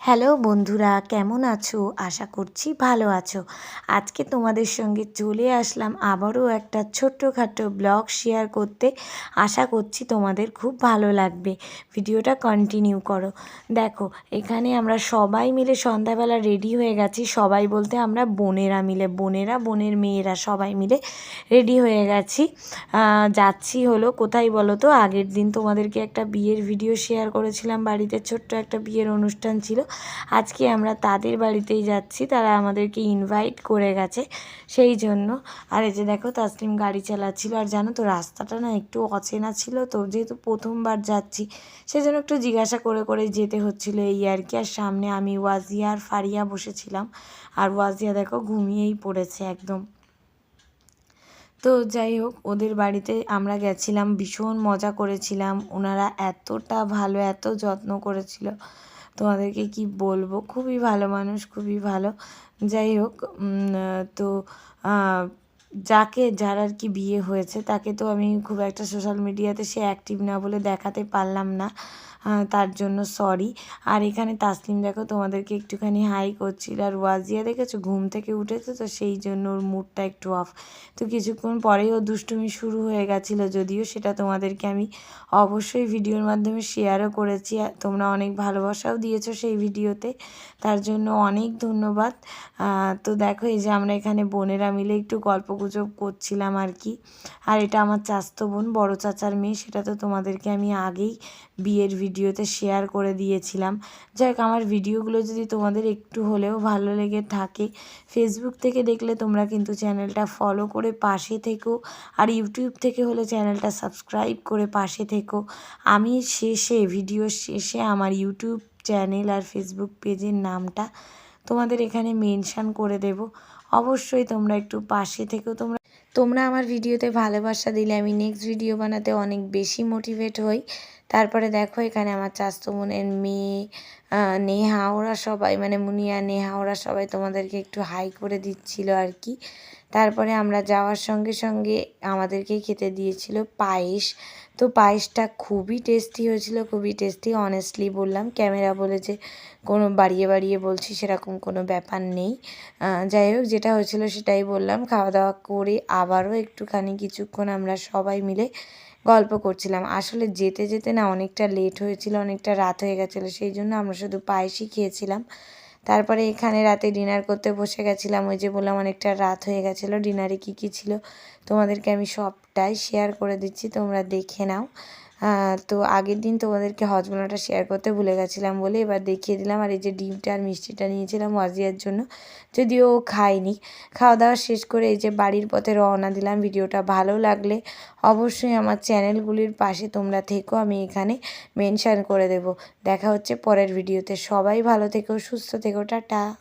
Hello বন্ধুরা, কেমন আছো? আশা করছি ভালো আছো। আজকে তোমাদের সঙ্গে চলে আসলাম আবারও একটা ছোট্টখাটো ব্লগ শেয়ার করতে। আশা করছি তোমাদের খুব ভালো লাগবে। ভিডিওটা কন্টিনিউ করো। দেখো, এখানে আমরা সবাই মিলে সন্ধ্যাবেলা রেডি হয়ে গেছি। সবাই বলতে আমরা বোনেরা মিলে, বোনেরা, বোনের মেয়েরা সবাই মিলে রেডি হয়ে গেছি। যাচ্ছি হলো কোথায় বলো তো? আগের দিন তোমাদেরকে একটা বিয়ের ভিডিও শেয়ার করেছিলাম। বাড়িতে ছোট্ট একটা বিয়ের অনুষ্ঠান ছিল। আজকে আমরা তাদের বাড়িতেই যাচ্ছি, তারা আমাদেরকে ইনভাইট করে গেছে, সেই জন্য। আর এই যে দেখো, তাসলিম গাড়ি চালাচ্ছিল, আর জানো তো রাস্তাটা না একটু অচেনা ছিল তো, যেহেতু প্রথমবার যাচ্ছি সেই জন্য একটু জিজ্ঞাসা করে করে যেতে হচ্ছিল এই আর কি। আর সামনে আমি ওয়াজিয়া আর ফারিয়া বসেছিলাম, আর ওয়াজিয়া দেখো ঘুমিয়েই পড়েছে একদম। তো যাই হোক, ওদের বাড়িতে আমরা গেছিলাম, ভীষণ মজা করেছিলাম, ওনারা এতটা ভালো, এত যত্ন করেছিল। তোমাদেরকে কি বলব? খুবই ভালো মানুষ খুবই ভালো। যাই হোক তো যাকে, যার আর কি বিয়ে হয়েছে, তাকে তো আমি খুব একটা সোশ্যাল মিডিয়াতে সে অ্যাক্টিভ না বলে দেখাতে পারলাম না তার জন্য সরি আর এখানে তাসলিম দেখো, তোমাদেরকে একটুখানি হাই করছিল। আর ওয়াজিয়া দেখেছ? ঘুম থেকে উঠেছে তো সেই জন্য ওর মুডটা একটু অফ তো কিছুক্ষণ পরেই ও দুষ্টুমি শুরু হয়ে গেছিল, যদিও সেটা তোমাদেরকে আমি অবশ্যই ভিডিওর মাধ্যমে শেয়ারও করেছি। তোমরা অনেক ভালোবাসাও দিয়েছ সেই ভিডিওতে, তার জন্য অনেক ধন্যবাদ। তো দেখো, এই যে আমরা এখানে বোনেরা মিলে একটু গল্প গুজব করছিলাম আর কি। আর এটা আমার চাস্তো বোন, বড় চাচার মেয়ে, সেটা তো তোমাদেরকে আমি আগেই বিয়ের ভিডিওতে শেয়ার করে দিয়েছিলাম। যাই আমার ভিডিওগুলো যদি তোমাদের একটু হলেও ভালো লেগে থাকে ফেসবুক থেকে দেখলে তোমরা কিন্তু চ্যানেলটা ফলো করে পাশে থেকো। আর ইউটিউব থেকে হলে চ্যানেলটা সাবস্ক্রাইব করে পাশে থেকো। আমি শেষে ভিডিও শেষে আমার ইউটিউব চ্যানেল আর ফেসবুক পেজের নামটা তোমাদের এখানে মেনশান করে দেব। অবশ্যই তোমরা একটু পাশে থেকেও তোমরা তোমরা আমার ভিডিওতে ভালোবাসা দিলে আমি নেক্সট ভিডিও বানাতে অনেক বেশি মোটিভেট হই। তারপরে দেখো এখানে আমার চাস্তো মেয়ে নেহা, ওরা সবাই মানে মুনিয়া, নেহা, ওরা সবাই তোমাদেরকে একটু হাই করে দিচ্ছিল আর কি। তারপরে আমরা যাওয়ার সঙ্গে সঙ্গে আমাদেরকেই খেতে দিয়েছিল পায়েস। তো পায়েসটা খুবই টেস্টি হয়েছিল, খুবই টেস্টি অনেস্টলি বললাম। ক্যামেরা বলেছে, কোনো বাড়িয়ে বাড়িয়ে বলছি, সেরকম কোনো ব্যাপার নেই। যাই হোক, যেটা হয়েছিল সেটাই বললাম। খাওয়া দাওয়া করে আবারও একটুখানি কিছুক্ষণ আমরা সবাই মিলে গল্প করছিলাম। আসলে যেতে যেতে না অনেকটা লেট হয়েছিল, অনেকটা রাত হয়ে গেছিল, সেই জন্য আমরা শুধু পায়েসই খেয়েছিলাম। তারপরে এখানে রাতে ডিনার করতে বসে গেছিলাম, ওই যে বললাম অনেকটা রাত হয়ে গেছিল ডিনারে কি কি ছিল তোমাদেরকে আমি সবটাই শেয়ার করে দিচ্ছি, তোমরা দেখে নাও। তো আগের দিন তোমাদেরকে হজমোলাটা শেয়ার করতে ভুলে গেছিলাম বলে এবার দেখিয়ে দিলাম। আর এই যে ডিমটা আর মিষ্টিটা নিয়েছিলাম ওয়াজিয়ার জন্য, যদিও ও খায়নি। খাওয়া দাওয়া শেষ করে এই যে বাড়ির পথে রওনা দিলাম। ভিডিওটা ভালো লাগলে অবশ্যই আমার চ্যানেলগুলির পাশে তোমরা থেকো, আমি এখানে মেনশান করে দেব। দেখা হচ্ছে পরের ভিডিওতে। সবাই ভালো থেকো, সুস্থ থেকো, টাটা।